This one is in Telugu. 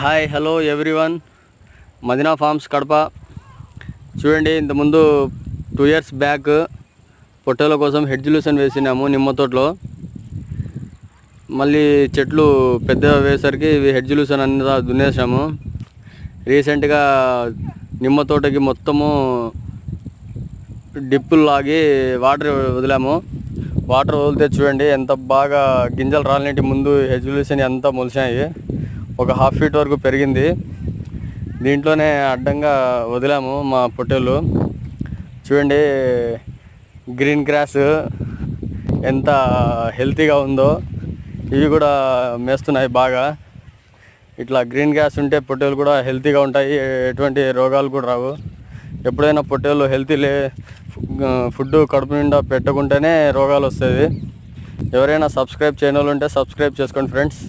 Hi hello everyone Madina farms Kadapa చూడండి ఇంతకుముందు టూ ఇయర్స్ బ్యాక్ పొట్టేల కోసం హెడ్ జ్యూసన్ వేసినాము నిమ్మ తోటలో. మళ్ళీ చెట్లు పెద్ద వేసరికి ఇవి హెడ్ జ్యూసన్ అంతా దున్నేసాము. రీసెంట్గా నిమ్మ తోటకి మొత్తము డిప్పులు లాగి వాటర్ వదిలాము. వాటర్ వదిలితే చూడండి ఎంత బాగా గింజలు రాలినట్టు ముందు హెజ్యులేషన్ ఎంత మొలిచాయి. ఒక హాఫ్ ఫీట్ వరకు పెరిగింది. దీంట్లోనే అడ్డంగా వదిలాము మా పొట్టేళ్ళు. చూడండి గ్రీన్ గ్రాస్ ఎంత హెల్తీగా ఉందో. ఇవి కూడా మేస్తున్నాయి బాగా. ఇట్లా గ్రీన్ గ్రాస్ ఉంటే పొట్టేలు కూడా హెల్తీగా ఉంటాయి. ఎటువంటి రోగాలు కూడా రావు. ఎప్పుడైనా పొట్టేలు హెల్తీ లే ఫుడ్ కడుపు నిండా పెట్టకుంటేనే రోగాలు వస్తాయి. ఎవరైనా సబ్స్క్రైబ్ చేయని ఉంటే సబ్స్క్రైబ్ చేసుకోండి ఫ్రెండ్స్.